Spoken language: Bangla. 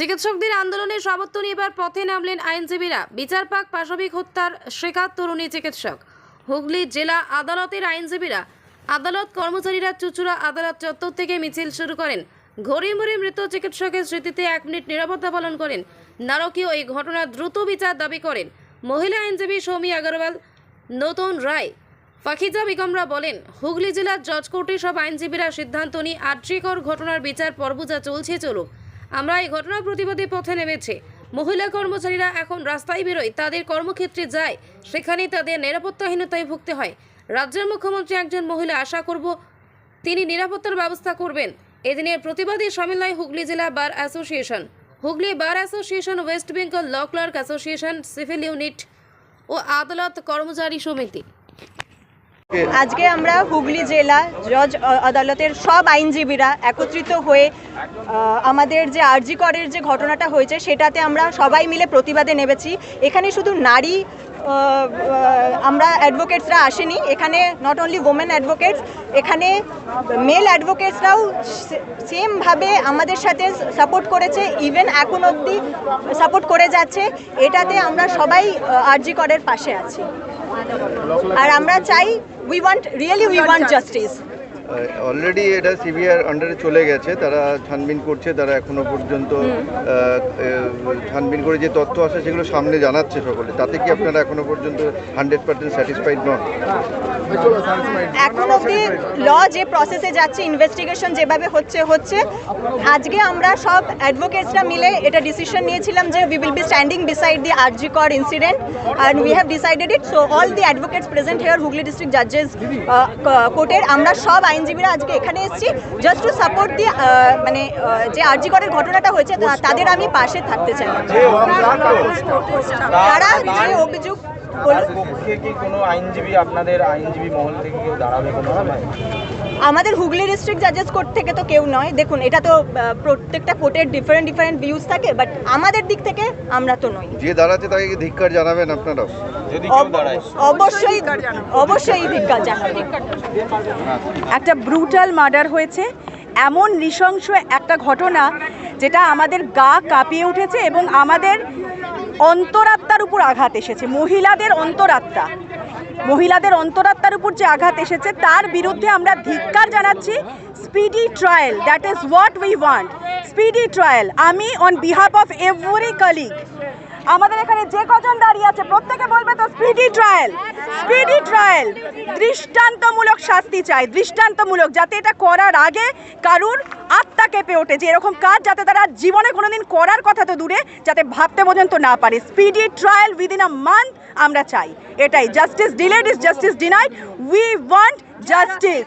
চিকিৎসকদের আন্দোলনের সমর্থনে এবার পথে নামলেন আইনজীবীরা। বিচার পাক, পাশবিক হত্যার শিকার তরুণী চিকিৎসক। হুগলি জেলা আদালতের আইনজীবীরা আদালত কর্মচারীরা চুচুড়া আদালত চত্বর থেকে মিছিল শুরু করেন। ঘড়ি মৃত চিকিৎসকের স্মৃতিতে এক মিনিট নিরাপত্তা পালন করেন। নারকীয় এই ঘটনার দ্রুত বিচার দাবি করেন। মহিলা আইনজীবী সৌমি আগরওয়াল, নতুন রায়। ফাখিজা বেগমরা বলেন, হুগলি জেলার জজ কোর্টে সব আইনজীবীরা সিদ্ধান্ত নিয়ে আর্যিকর ঘটনার বিচার পর্ব চলছে চলুক। আমরা এই ঘটনার প্রতিবাদে পথে নেমেছে। মহিলা কর্মচারীরা এখন রাস্তায় বেরোয়। তাদের কর্মক্ষেত্রে যায়। সেখানে তাদের নিরাপত্তাহীনতায় ভুগতে হয়। রাজ্যের মুখ্যমন্ত্রী একজন মহিলা, আশা করব তিনি নিরাপত্তার ব্যবস্থা করবেন। এদিনের প্রতিবাদী সামিল হয় হুগলি জেলা bar association. Hooghly bar association, West Bengal law clerk association, civil unit ও আদালত কর্মচারী সমিতি। আজকে আমরা হুগলি জেলা জজ আদালতের সব আইনজীবীরা একত্রিত হয়ে আমাদের যে আরজি করের যে ঘটনাটা হয়েছে, সেটাতে আমরা সবাই মিলে প্রতিবাদে নেমেছি। এখানে শুধু নারী আমরা অ্যাডভোকেটসরা আসেনি। এখানে নট অনলি ওমেন অ্যাডভোকেটস এখানে মেল অ্যাডভোকেটসরাও সেমভাবে আমাদের সাথে সাপোর্ট করেছে ইভেন এখন অবধি সাপোর্ট করে যাচ্ছে। এটাতে আমরা সবাই আরজি করের পাশে আছি। আর আমরা চাই we want really we want justice already এটা সিবিআর আন্ডারে চলে গেছে তারা ছানবিন করছে তারা এখনও পর্যন্ত ছানবিন করে যে তথ্য আসে সেগুলো সামনে জানাচ্ছে সকলে। তাতে কি আপনারা এখনও পর্যন্ত হান্ড্রেড পার্সেন্ট স্যাটিসফাইড নন? এখন অবধি ল যে প্রসেসে যাচ্ছে ইনভেস্টিগেশন যেভাবে হচ্ছে হচ্ছে। আজকে আমরা সব অ্যাডভোকেটসরা মিলে এটা ডিসিশন নিয়েছিলাম যে we will be standing beside the RG Kar incident and we have decided it so all the advocates present here Hooghly district জাজেস কোর্টের আমরা সব আইনজীবীরা আজকে এখানে এসেছি। জাস্ট টু সাপোর্ট দি মানে যে আরজি করের ঘটনাটা হয়েছে তাদের আমি পাশে থাকতে চাই। তারা যে পক্ষে কি কোনো আইনজীবী আপনাদের আইনজীবী মহল থেকে কেউ দাঁড়াবে কোনো সময়? আমাদের হুগলি ডিস্ট্রিক্ট জাজেস কোর্ট থেকে তো কেউ নয়। দেখুন এটা তো প্রত্যেকটা কোর্টের ডিফারেন্ট ডিফারেন্ট ভিউজ থাকে বাট আমাদের দিক থেকে আমরা তো নই। যে দাঁড়াচ্ছে তাকে কি ধিক্কার জানাবেন আপনারা যদি কেউ দাঁড়ায়। অবশ্যই অবশ্যই ধিক্কার জানাব। একটা ব্রুটাল মার্ডার হয়েছে। এমন নৃশংস একটা ঘটনা যেটা আমাদের গা কাঁপিয়ে উঠেছে এবং আমাদের অন্তরাত্মার উপর আঘাত এসেছে, মহিলাদের অন্তরাত্মা। মহিলাদের অন্তরাত্মার উপর যে আঘাত এসেছে, তার বিরুদ্ধে আমরা ধিক্কার জানাচ্ছি speedy trial that is what we want speedy trial আমি on behalf of every colleague আমাদের এখানে যে কজন দাঁড়িয়ে আছে, প্রত্যেকে বলবে তো স্পিডি ট্রায়াল স্পিডি ট্রায়াল দৃষ্টান্তমূলক শাস্তি চাই, দৃষ্টান্তমূলক, যাতে এটা করার আগে কারুর আত্মা কেঁপে ওঠে যে এরকম কাজ যাতে তারা জীবনে কোনোদিন করার কথা তো দূরে, যাতে ভাবতে পর্যন্ত না পারে। Speedy trial within a month আমরা চাই। এটাই justice delayed is justice denied we want justice